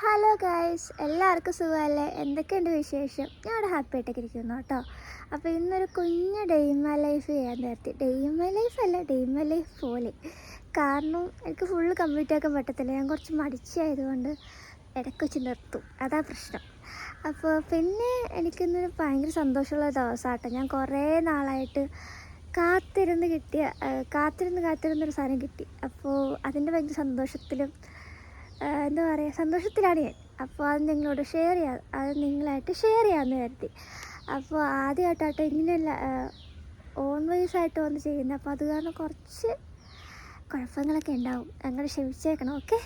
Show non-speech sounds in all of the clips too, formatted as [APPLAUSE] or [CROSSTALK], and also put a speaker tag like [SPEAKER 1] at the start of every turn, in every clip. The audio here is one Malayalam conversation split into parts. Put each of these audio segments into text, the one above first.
[SPEAKER 1] ഹലോ ഗായ്സ് എല്ലാവർക്കും സുഖമല്ലേ? എന്തൊക്കെയുണ്ട് വിശേഷം? ഞാൻ അവിടെ ഹാപ്പി ആയിട്ടൊക്കെ ഇരിക്കുന്നു കേട്ടോ. അപ്പോൾ ഇന്നൊരു കുഞ്ഞ് ഡെയിമ ലൈഫ് ചെയ്യാൻ നേരത്തി. ഡെയിമ ലൈഫ് അല്ല ഡെയിമ ലൈഫ് പോലെ. കാരണം എനിക്ക് ഫുള്ള് കംപ്ലീറ്റ് ആക്കാൻ പറ്റത്തില്ല. ഞാൻ കുറച്ച് മടിച്ചായതുകൊണ്ട് ഇടയ്ക്ക് വെച്ച് നിർത്തും. അതാ പ്രശ്നം. അപ്പോൾ പിന്നെ എനിക്കിന്നൊരു ഭയങ്കര സന്തോഷമുള്ള ദിവസമാട്ടോ. ഞാൻ കുറേ നാളായിട്ട് കാത്തിരുന്ന് കിട്ടിയ കാത്തിരുന്ന് കാത്തിരുന്നൊരു സാധനം കിട്ടി. അപ്പോൾ അതിന്റെ ഭയങ്കര സന്തോഷത്തിലും എന്താ പറയുക സന്തോഷത്തിലാണ് ഞാൻ. അപ്പോൾ അത് നിങ്ങളോട് ഷെയർ ചെയ്യാം അത് നിങ്ങളായിട്ട് ഷെയർ ചെയ്യാമെന്ന് കരുതി. അപ്പോൾ ആദ്യമായിട്ടാട്ടോ ഇങ്ങനെയല്ല ഓൺ വൈസ് ആയിട്ട് വന്ന് ചെയ്യുന്നത് അപ്പോൾ അത് കാരണം കുറച്ച് കുഴപ്പങ്ങളൊക്കെ ഉണ്ടാവും. അങ്ങനെ ക്ഷമിച്ചേക്കണം ഓക്കെ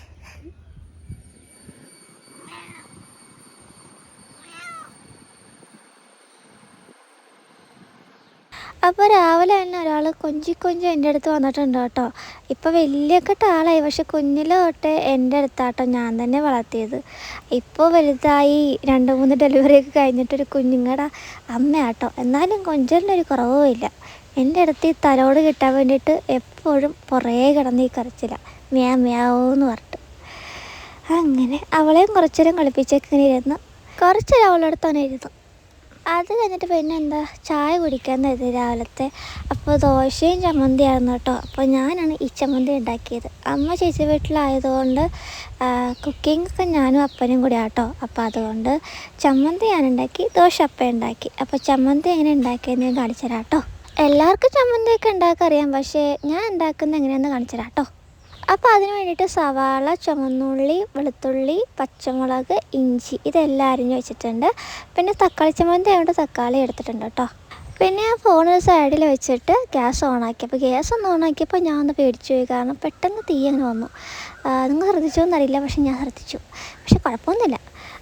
[SPEAKER 1] അപ്പോൾ രാവിലെ തന്നെ ഒരാൾ കൊഞ്ചി കൊഞ്ചി എന്റെ അടുത്ത് വന്നിട്ടുണ്ട് കേട്ടോ. ഇപ്പോൾ വലിയൊക്കെ ആളായി പക്ഷെ കുഞ്ഞിൽ തൊട്ട് എന്റെ അടുത്താട്ടോ ഞാൻ തന്നെ വളർത്തിയത്. ഇപ്പോൾ വലുതായി രണ്ട് മൂന്ന് ഡെലിവറി ഒക്കെ കഴിഞ്ഞിട്ടൊരു കുഞ്ഞുങ്ങളുടെ അമ്മയാട്ടോ. എന്നാലും കൊഞ്ചലിനൊരു കുറവുമില്ല എന്റെ അടുത്ത് ഈ തലോട് കിട്ടാൻ വേണ്ടിയിട്ട് എപ്പോഴും പുറകെ കിടന്ന് ഈ കരച്ചില്ല മ്യാ മ്യാവെന്ന് പറഞ്ഞിട്ട്. അങ്ങനെ അവളെയും കുറച്ചേരം കളിപ്പിച്ചേക്കിങ്ങനെ ഇരുന്നു കുറച്ചേരം അവളുടെ അടുത്ത് തന്നെ ഇരുന്നു അത് കഴിഞ്ഞിട്ട് പിന്നെ എന്താ ചായ കുടിക്കാൻ തരുന്നത് രാവിലത്തെ. അപ്പോൾ ദോശയും ചമ്മന്തിയായിരുന്നു കേട്ടോ. അപ്പോൾ ഞാനാണ് ഈ ചമ്മന്തി ഉണ്ടാക്കിയത്. അമ്മ ചേച്ചി വീട്ടിലായതുകൊണ്ട് ഒക്കെ ഞാനും അപ്പനും കൂടി ആട്ടോ. അപ്പോൾ അതുകൊണ്ട് ചമ്മന്തി ഞാൻ ഉണ്ടാക്കി ദോശ അപ്പ ഉണ്ടാക്കി. അപ്പോൾ ചമ്മന്തി എങ്ങനെ ഉണ്ടാക്കിയെന്ന് ഞാൻ കാണിച്ചു തരാം കേട്ടോ. എല്ലാവർക്കും ചമ്മന്തിയൊക്കെ ഉണ്ടാക്കാൻ അറിയാം. പക്ഷേ ഞാൻ ഉണ്ടാക്കുന്നത് എങ്ങനെയാണെന്ന് കാണിച്ചു തരാം കേട്ടോ. അപ്പോൾ അതിന് വേണ്ടിയിട്ട് സവാള ചുമന്നുള്ളി വെളുത്തുള്ളി പച്ചമുളക് ഇഞ്ചി ഇതെല്ലാം അരിഞ്ഞ് വെച്ചിട്ടുണ്ട്. പിന്നെ തക്കാളി ചമ്മന്തി ആയതുകൊണ്ട് തക്കാളി എടുത്തിട്ടുണ്ട് കേട്ടോ. പിന്നെ ആ ഫോൺ സൈഡിൽ വെച്ചിട്ട് ഗ്യാസ് ഓണാക്കി അപ്പോൾ ഗ്യാസ് ഒന്ന് ഓണാക്കിയപ്പോൾ ഞാൻ ഒന്ന് പേടിച്ചു പോയി. കാരണം പെട്ടെന്ന് തീ അങ്ങനെ വന്നു. നിങ്ങൾ ശ്രദ്ധിച്ചോ എന്നറിയില്ല. പക്ഷെ ഞാൻ ശ്രദ്ധിച്ചു. പക്ഷെ കുഴപ്പമൊന്നുമില്ല.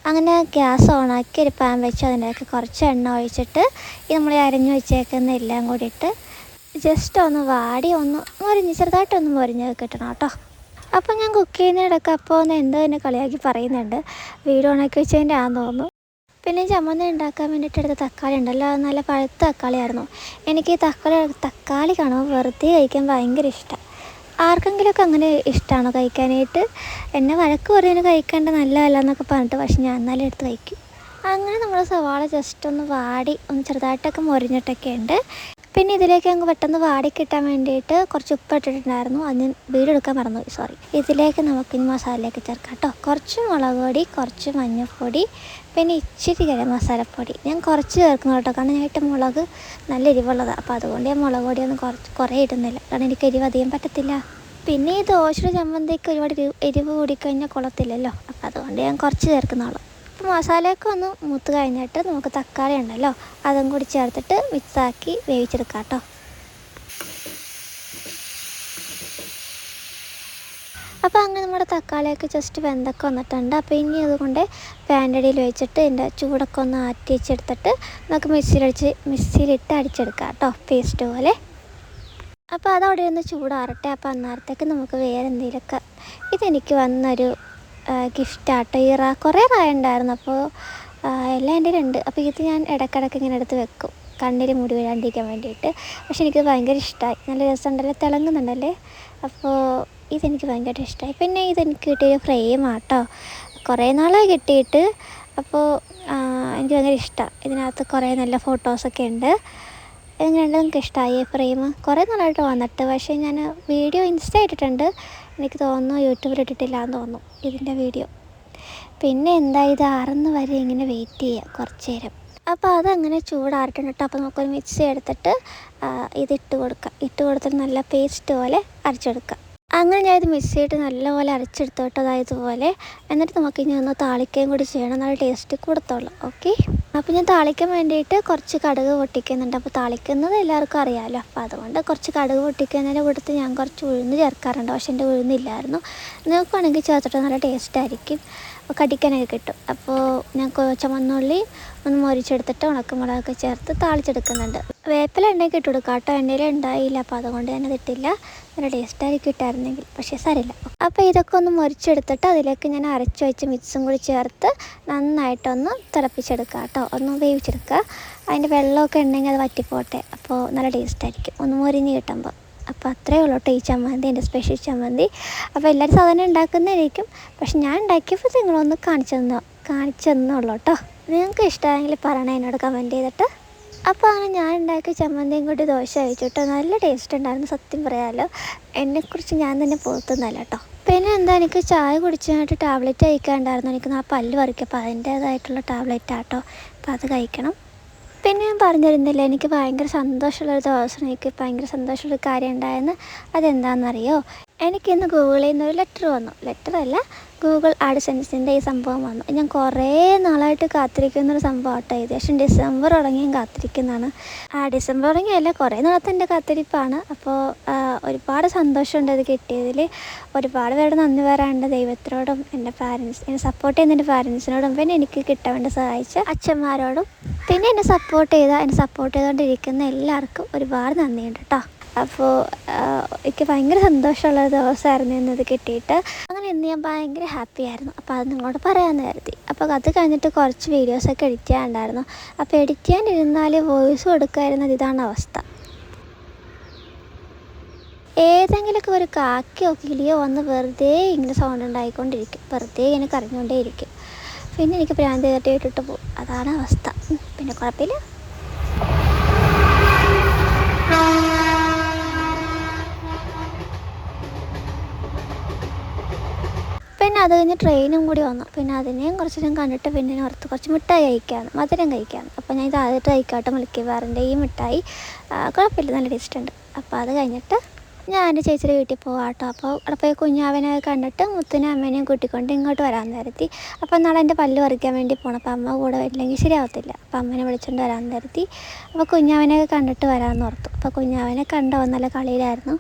[SPEAKER 1] അങ്ങനെ ഗ്യാസ് ഓണാക്കി ഒരു പാൻ വെച്ച്. അതിലേക്ക് കുറച്ച് എണ്ണ ഒഴിച്ചിട്ട് ഈ നമ്മൾ അരിഞ്ഞു വെച്ചേക്കുന്ന എല്ലാം കൂടി ഇട്ട് ജസ്റ്റ് ഒന്ന് വാടി ഒന്ന് മുരിഞ്ഞ് ചെറുതായിട്ടൊന്ന് മുരിഞ്ഞ് കിട്ടണം കേട്ടോ. അപ്പോൾ ഞാൻ കുക്ക് ചെയ്യുന്നതിടക്ക് അപ്പോൾ ഒന്ന് എന്തോ എന്നെ കളിയാക്കി പറയുന്നുണ്ട്. വീട് ഉണക്കി വെച്ചതിന്റെ ആണെന്ന് തോന്നുന്നു. പിന്നെ ചമ്മന്തി ഉണ്ടാക്കാൻ വേണ്ടിയിട്ട് എടുത്ത തക്കാളി ഉണ്ടല്ലോ നല്ല പഴുത്ത തക്കാളിയായിരുന്നു. എനിക്ക് ഈ തക്കാളി തക്കാളി കാണുമ്പോൾ വെറുതെ കഴിക്കാൻ ഭയങ്കര ഇഷ്ടമാണ് ആർക്കെങ്കിലുമൊക്കെ അങ്ങനെ ഇഷ്ടമാണോ കഴിക്കാനായിട്ട്? എന്നെ വഴക്ക് പറയുന്നത് കഴിക്കേണ്ട നല്ലതല്ല എന്നൊക്കെ പറഞ്ഞിട്ട് പക്ഷെ ഞാൻ എന്നാലും എടുത്ത് കഴിക്കും. അങ്ങനെ നമ്മൾ സവാള ജസ്റ്റ് ഒന്ന് വാടി ഒന്ന് ചെറുതായിട്ടൊക്കെ മുരിഞ്ഞിട്ടൊക്കെ ഉണ്ട്. പിന്നെ ഇതിലേക്ക് അങ്ങ് പെട്ടെന്ന് വാടി കിട്ടാൻ വേണ്ടിയിട്ട് കുറച്ച് ഉപ്പ് ഇട്ടിട്ടുണ്ടായിരുന്നു. അത് ഞാൻ വീടെടുക്കാൻ മറന്നു സോറി ഇതിലേക്ക് നമുക്ക് ഇനി മസാലയിലേക്ക് ചേർക്കാം കേട്ടോ. കുറച്ച് മുളക് പൊടി കുറച്ച് മഞ്ഞൾപ്പൊടി പിന്നെ ഇച്ചിരി ഗരം മസാലപ്പൊടി. ഞാൻ കുറച്ച് ചേർക്കുന്നു കേട്ടോ. കാരണം ഞാൻ ഇട്ട മുളക് നല്ല എരിവുള്ളതാണ് അപ്പോൾ അതുകൊണ്ട് ഞാൻ മുളക് പൊടിയൊന്നും കുറച്ച് കുറേ ഇടുന്നില്ല. കാരണം എനിക്ക് എരിവ് അധികം പറ്റത്തില്ല. പിന്നെ ഈ ദോശയുടെ ചമ്മന്തിക്ക് ഒരുപാട് എരിവ് കൂടിക്കഴിഞ്ഞാൽ കുളത്തില്ലല്ലോ അപ്പോൾ അതുകൊണ്ട് ഞാൻ കുറച്ച് ചേർക്കുന്നുള്ളൂ. അപ്പോൾ മസാലയൊക്കെ ഒന്ന് മൂത്ത് കഴിഞ്ഞിട്ട് നമുക്ക് തക്കാളി ഉണ്ടല്ലോ അതും കൂടി ചേർത്തിട്ട് മിക്സാക്കി വേവിച്ചെടുക്കാം കേട്ടോ. അപ്പോൾ അങ്ങനെ നമ്മുടെ തക്കാളിയൊക്കെ ജസ്റ്റ് വെന്തൊക്കെ വന്നിട്ടുണ്ട്. അപ്പോൾ ഇനി അതുകൊണ്ട് പാന്റടിയിൽ വെച്ചിട്ട് ഇതിന്റെ ചൂടൊക്കെ ഒന്ന് ആറ്റി വെച്ചെടുത്തിട്ട് നമുക്ക് മിക്സിയിലടിച്ച് മിക്സിയിലിട്ട് അടിച്ചെടുക്കാം കേട്ടോ പേസ്റ്റ് പോലെ. അപ്പോൾ അതവിടെ ഒന്ന് ചൂടാറട്ടെ. അപ്പോൾ അന്നേരത്തേക്ക് നമുക്ക് വേറെ എന്തെങ്കിലുമൊക്കെ ഇതെനിക്ക് വന്നൊരു ഗിഫ്റ്റാട്ടോ. ഈ റാ കുറേ റായ ഉണ്ടായിരുന്നു അപ്പോൾ എല്ലാം എന്റെ ഉണ്ട് അപ്പോൾ ഇത് ഞാൻ ഇടയ്ക്കിടയ്ക്ക് ഇങ്ങനെ എടുത്ത് വെക്കും. കണ്ണിൽ മുടി വീഴാണ്ടിരിക്കാൻ വേണ്ടിയിട്ട്. പക്ഷെ എനിക്ക് ഭയങ്കര ഇഷ്ടമായി നല്ല രസമുണ്ടല്ലേ? തിളങ്ങുന്നുണ്ടല്ലേ? അപ്പോൾ ഇതെനിക്ക് ഭയങ്കര ഇഷ്ടമായി പിന്നെ ഇതെനിക്ക് കിട്ടിയ ഫ്രെയിം ആട്ടോ. കുറേ നാളായി കിട്ടിയിട്ട്. അപ്പോൾ എനിക്ക് ഭയങ്കര ഇഷ്ടമാണ് ഇതിനകത്ത് കുറേ നല്ല ഫോട്ടോസൊക്കെ ഉണ്ട്. എങ്ങനെയുണ്ട് നിങ്ങൾക്ക് ഇഷ്ടമായി ഫ്രെയിം? കുറേ നാളായിട്ട് വന്നിട്ട്. പക്ഷേ ഞാൻ വീഡിയോ ഇൻസ്റ്റ ഇട്ടിട്ടുണ്ട്. എനിക്ക് തോന്നുന്നു യൂട്യൂബിൽ ഇട്ടിട്ടില്ല എന്ന് തോന്നുന്നു ഇതിന്റെ വീഡിയോ. പിന്നെ എന്താ ഇത് ആറുന്ന വരെ ഇങ്ങനെ വെയിറ്റ് ചെയ്യുക കുറച്ച് നേരം. അപ്പോൾ അതങ്ങനെ ചൂടാറിട്ടുണ്ട് കേട്ടോ. അപ്പോൾ നമുക്കൊരു മിക്സി എടുത്തിട്ട് ഇട്ട് കൊടുക്കുക ഇട്ട് കൊടുത്തിട്ട് നല്ല പേസ്റ്റ് പോലെ അരച്ചെടുക്കുക അങ്ങനെ ഞാനിത് മിക്സ് ചെയ്തിട്ട് നല്ലപോലെ അരച്ചെടുത്തോട്ടതായതുപോലെ എന്നിട്ട് നമുക്ക് ഇനി ഒന്ന് താളിക്കയും കൂടി ചെയ്യണം നല്ല ടേസ്റ്റ് കൊടുത്തോളൂ ഓക്കെ അപ്പോൾ ഞാൻ താളിക്കാൻ വേണ്ടിയിട്ട് കുറച്ച് കടുക് പൊട്ടിക്കുന്നുണ്ട്. അപ്പോൾ താളിക്കുന്നത് എല്ലാവർക്കും അറിയാമല്ലോ അപ്പോൾ അതുകൊണ്ട് കുറച്ച് കടുക് പൊട്ടിക്കുന്നതിന്റെ കൂട്ടത്തിൽ ഞാൻ കുറച്ച് ഉഴുന്ന് ചേർക്കാറുണ്ട്. പക്ഷേ എന്റെ ഉഴുന്നില്ലായിരുന്നു. നോക്കുവാണെങ്കിൽ ചേർത്തിട്ട് നല്ല ടേസ്റ്റ് ആയിരിക്കും. കടിക്കാനൊക്കെ കിട്ടും. അപ്പോൾ ഞാൻ ചുമന്നുള്ളി ഒന്ന് മൊരിച്ചെടുത്തിട്ട് ഉണക്കമുളകൊക്കെ ചേർത്ത് താളിച്ചെടുക്കുന്നുണ്ട്. വേപ്പില എണ്ണയൊക്കെ ഇട്ട് കൊടുക്കാം. കേട്ടോ എണ്ണയിൽ ഉണ്ടായില്ല അപ്പോൾ അതുകൊണ്ട് തന്നെ കിട്ടില്ല നല്ല ടേസ്റ്റ് ആയിരിക്കും ഇട്ടായിരുന്നെങ്കിൽ പക്ഷേ സാരില്ല അപ്പോൾ ഇതൊക്കെ ഒന്ന് മുറിച്ചെടുത്തിട്ട് അതിലേക്ക് ഞാൻ അരച്ച് വെച്ച് മിക്സും കൂടി ചേർത്ത് നന്നായിട്ടൊന്ന് തിളപ്പിച്ചെടുക്കുക കേട്ടോ. ഒന്ന് വേവിച്ചെടുക്കുക. അതിന്റെ വെള്ളമൊക്കെ ഉണ്ടെങ്കിൽ അത് വറ്റിപ്പോട്ടെ. അപ്പോൾ നല്ല ടേസ്റ്റ് ആയിരിക്കും. ഒന്ന് മുരിഞ്ഞ് കിട്ടുമ്പോൾ. അപ്പോൾ അത്രയേ ഉള്ളൂ കേട്ടോ ഈ ചമ്മന്തി എന്റെ സ്പെഷ്യൽ ചമ്മന്തി. അപ്പോൾ എല്ലാവരും സാധാരണ ഉണ്ടാക്കുന്നതായിരിക്കും. പക്ഷെ ഞാൻ ഉണ്ടാക്കിയപ്പോൾ നിങ്ങളൊന്ന് കാണിച്ചു തന്നോ? കാണിച്ചു തന്നുള്ളൂ കേട്ടോ. നിങ്ങൾക്ക് ഇഷ്ടമായെങ്കിൽ പറയണേ എന്നോട് കമന്റ് ചെയ്തിട്ട്. അപ്പോൾ അങ്ങനെ ഞാൻ ഉണ്ടാക്കിയ ചമ്മന്തിയും കൂടി ദോശ കഴിച്ചു കേട്ടോ. നല്ല ടേസ്റ്റ് ഉണ്ടായിരുന്നു സത്യം പറയാമല്ലോ എന്നെക്കുറിച്ച് ഞാൻ തന്നെ പുറത്തുനിന്നല്ല കേട്ടോ. പിന്നെ എന്താ എനിക്ക് ചായ കുടിച്ചതായിട്ട് ടാബ്ലറ്റ് കഴിക്കാണ്ടായിരുന്നു എനിക്ക് ആ പല്ല് പറിക്കും അപ്പോൾ അതിന്റേതായിട്ടുള്ള ടാബ്ലറ്റ് ആട്ടോ അപ്പോൾ അത് കഴിക്കണം. പിന്നെ ഞാൻ പറഞ്ഞിരുന്നില്ല എനിക്ക് ഭയങ്കര സന്തോഷമുള്ളൊരു ദിവസം എനിക്ക് ഭയങ്കര സന്തോഷമുള്ളൊരു കാര്യം ഉണ്ടായെന്ന്. അതെന്താണെന്നറിയോ? എനിക്കിന്ന് ഗൂഗിളിൽ നിന്ന് ഒരു ലെറ്റർ വന്നു. ലെറ്റർ അല്ല ഗൂഗിൾ ആഡ്സെൻസിന്റെ ഈ സംഭവം വന്നു. ഞാൻ കുറേ നാളായിട്ട് കാത്തിരിക്കുന്നൊരു സംഭവം ആട്ടോ ഏകദേശം ഡിസംബർ തുടങ്ങിയും കാത്തിരിക്കുന്നതാണ്. ആ ഡിസംബർ തുടങ്ങിയല്ല കുറേ നാളത്തെ എന്റെ കാത്തിരിപ്പാണ്. അപ്പോൾ ഒരുപാട് സന്തോഷമുണ്ട് അത് കിട്ടിയതിൽ ഒരുപാട് പേരുടെ നന്ദി പറയാനുണ്ട്. ദൈവത്തിനോടും എന്റെ പാരൻസ് എന്നെ സപ്പോർട്ട് ചെയ്യുന്ന എന്റെ പാരൻസിനോടും പിന്നെ എനിക്ക് കിട്ടാൻ വേണ്ടി സഹായിച്ച അച്ഛന്മാരോടും പിന്നെ എന്നെ സപ്പോർട്ട് ചെയ്ത എന്നെ സപ്പോർട്ട് ചെയ്തുകൊണ്ടിരിക്കുന്ന എല്ലാവർക്കും ഒരുപാട് നന്ദിയുണ്ട് കേട്ടോ അപ്പോൾ എനിക്ക് ഭയങ്കര സന്തോഷമുള്ള ദിവസമായിരുന്നു ഇന്നത് കിട്ടിയിട്ട്. ഇന്ന് ഞാൻ ഭയങ്കര ഹാപ്പി ആയിരുന്നു. അപ്പോൾ അത് നിങ്ങളോട് പറയാമെന്ന് കരുതി. അപ്പോൾ അത് കഴിഞ്ഞിട്ട് കുറച്ച് വീഡിയോസൊക്കെ എഡിറ്റ് ചെയ്യാനുണ്ടായിരുന്നു. അപ്പോൾ എഡിറ്റ് ചെയ്യാനിരുന്നാൽ വോയിസ് കൊടുക്കാതിരുന്നത് ഇതാണ് അവസ്ഥ. ഏതെങ്കിലുമൊക്കെ ഒരു കാക്കയോ കിളിയോ വന്ന് വെറുതെ ഇങ്ങനെ സൗണ്ട് ഉണ്ടായിക്കൊണ്ടിരിക്കും. വെറുതെ ഇങ്ങനെ കരഞ്ഞുകൊണ്ടേയിരിക്കും. പിന്നെ എനിക്ക് പ്രാന്തി തട്ടി ഇട്ടിട്ട് പോകും. അതാണ് അവസ്ഥ. പിന്നെ കുഴപ്പമില്ല. പിന്നെ അത് കഴിഞ്ഞ് ട്രെയിനും കൂടി വന്നു. പിന്നെ അതിനെയും കുറച്ച് നേരം കണ്ടിട്ട് പിന്നെ ഓർത്ത് കുറച്ച് മിഠായി കഴിക്കാമെന്ന് മധുരം കഴിക്കാമെന്ന് അപ്പോൾ ഞാൻ ഇത് ആദ്യമായിട്ട് കഴിക്കാട്ടെ മിൽക്കി ബാറിന്റെ ഈ മിഠായി. കുഴപ്പമില്ല നല്ല ടേസ്റ്റ് ഉണ്ട്. അപ്പോൾ അത് കഴിഞ്ഞിട്ട് ഞാൻ എന്റെ ചേച്ചിയുടെ വീട്ടിൽ പോകാം കേട്ടോ അപ്പോൾ അവിടെ പോയി കുഞ്ഞാവനെ കണ്ടിട്ട് മുത്തിനെ അമ്മേനെയും കൂട്ടിക്കൊണ്ട് ഇങ്ങോട്ട് വരാൻ നേരത്തി. അപ്പോൾ നാളെ എന്റെ പല്ല് പറിക്കാൻ വേണ്ടി പോകണം അപ്പോൾ അമ്മ കൂടെ വരില്ലെങ്കിൽ ശരിയാവത്തില്ല. അപ്പോൾ അമ്മനെ വിളിച്ചുകൊണ്ട് വരാൻ നേരത്തി. അപ്പോൾ കുഞ്ഞാവനെ കണ്ടിട്ട് വരാമെന്ന് ഓർത്തു. അപ്പോൾ കുഞ്ഞാവനെ കണ്ടോ നല്ല കളിയിലായിരുന്നു.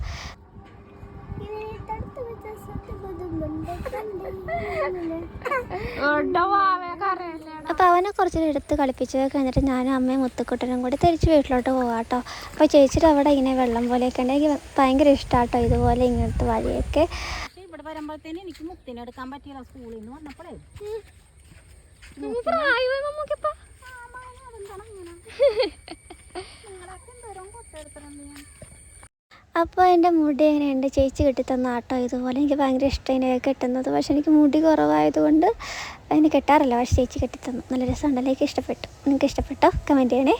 [SPEAKER 1] അപ്പോൾ അവനെ കുറച്ച് എടുത്ത് കളിപ്പിച്ച് കഴിഞ്ഞിട്ട് ഞാനും അമ്മയും മുത്തുക്കുട്ടനും കൂടി തിരിച്ച് വീട്ടിലോട്ട് പോവാട്ടോ അപ്പോൾ ചേച്ചിയുടെ അവിടെ ഇങ്ങനെ വെള്ളം പോലെയൊക്കെ ഉണ്ടെങ്കിൽ ഭയങ്കര ഇഷ്ടാട്ടോ ഇതുപോലെ ഇങ്ങനത്തെ വഴിയൊക്കെ.
[SPEAKER 2] ഇവിടെ വരുമ്പോഴത്തേന് എനിക്ക് മുത്തിനെ എടുക്കാൻ പറ്റിയില്ല സ്കൂളിൽ നിന്ന് വന്നപ്പോഴേ. [LAUGHS]
[SPEAKER 1] അപ്പോൾ എന്റെ മുടി എങ്ങനെയുണ്ട് ചേച്ചി കെട്ടിത്തന്ന ആട്ടോ ഇതുപോലെ. എനിക്ക് ഭയങ്കര ഇഷ്ടമായി കെട്ടുന്നത്. പക്ഷേ എനിക്ക് മുടി കുറവായതുകൊണ്ട് അതിന് കെട്ടാറില്ല. പക്ഷേ ചേച്ചി കെട്ടിത്തന്നു. നല്ല രസമുണ്ട്. എനിക്ക് ഇഷ്ടപ്പെട്ടു. നിങ്ങൾക്ക് ഇഷ്ടപ്പെട്ടോ? കമന്റ് ചെയ്യണേ.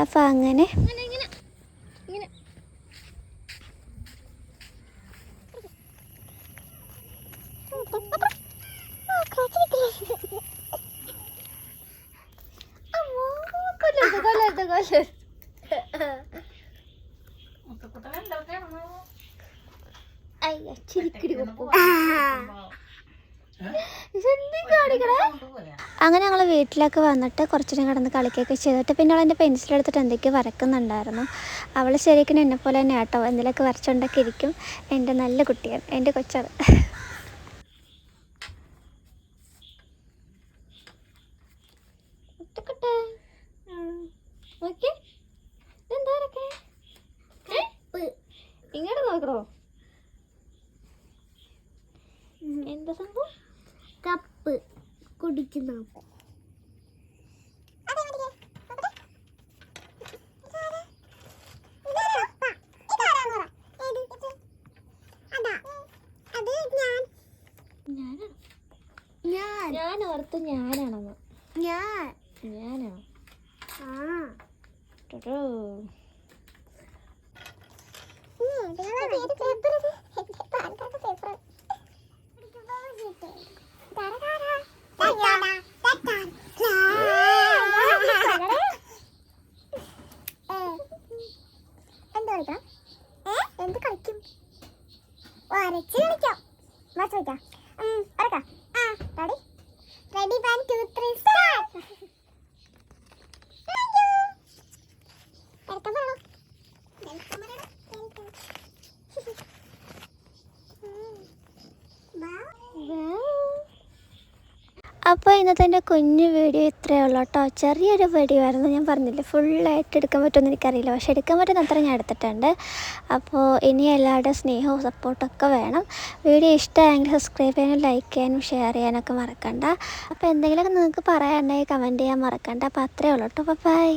[SPEAKER 1] അപ്പോൾ അങ്ങനെ. കൊല്ലരുത് അങ്ങനെ ഞങ്ങൾ വീട്ടിലൊക്കെ വന്നിട്ട് കുറച്ച് നേരം കിടന്ന് കളിക്കുകയൊക്കെ ചെയ്തിട്ട് പിന്നെ അവൾ എന്റെ പെൻസിലെടുത്തിട്ട് എന്തൊക്കെയോ വരക്കുന്നുണ്ടായിരുന്നു. അവൾ ശരിക്കും എന്നെ പോലെ തന്നെ ആട്ടോ. എന്തെങ്കിലുമൊക്കെ വരച്ചുകൊണ്ടൊക്കെ ഇരിക്കും. എന്റെ നല്ല കുട്ടിയാണ്. എന്റെ കൊച്ചത് ഞാനാണോ
[SPEAKER 3] ഞാൻ.
[SPEAKER 1] ഞാൻ. ഓർത്ത് ഞാനാണെന്ന്.
[SPEAKER 3] ഞാൻ.
[SPEAKER 1] ഞാനോ അപ്പോൾ ഇന്നത്തെ എന്റെ കുഞ്ഞു വീഡിയോ ഇത്രയേ ഉള്ളൂ കേട്ടോ. ചെറിയൊരു വീഡിയോ ആയിരുന്നു. ഞാൻ പറഞ്ഞില്ലേ ഫുള്ളായിട്ട് എടുക്കാൻ പറ്റുമെന്ന് എനിക്കറിയില്ല. പക്ഷെ എടുക്കാൻ പറ്റുന്ന അത്ര ഞാൻ എടുത്തിട്ടുണ്ട്. അപ്പോൾ ഇനി എല്ലാവരുടെയും സ്നേഹവും സപ്പോർട്ടൊക്കെ വേണം. വീഡിയോ ഇഷ്ടമായെങ്കിൽ സബ്സ്ക്രൈബ് ചെയ്യാനും ലൈക്ക് ചെയ്യാനും ഷെയർ ചെയ്യാനൊക്കെ മറക്കണ്ട. അപ്പോൾ എന്തെങ്കിലുമൊക്കെ നിങ്ങൾക്ക് പറയാനുണ്ടെങ്കിൽ കമന്റ് ചെയ്യാൻ മറക്കണ്ട. അപ്പോൾ അത്രയേ ഉള്ളൂ കേട്ടോ. ബൈ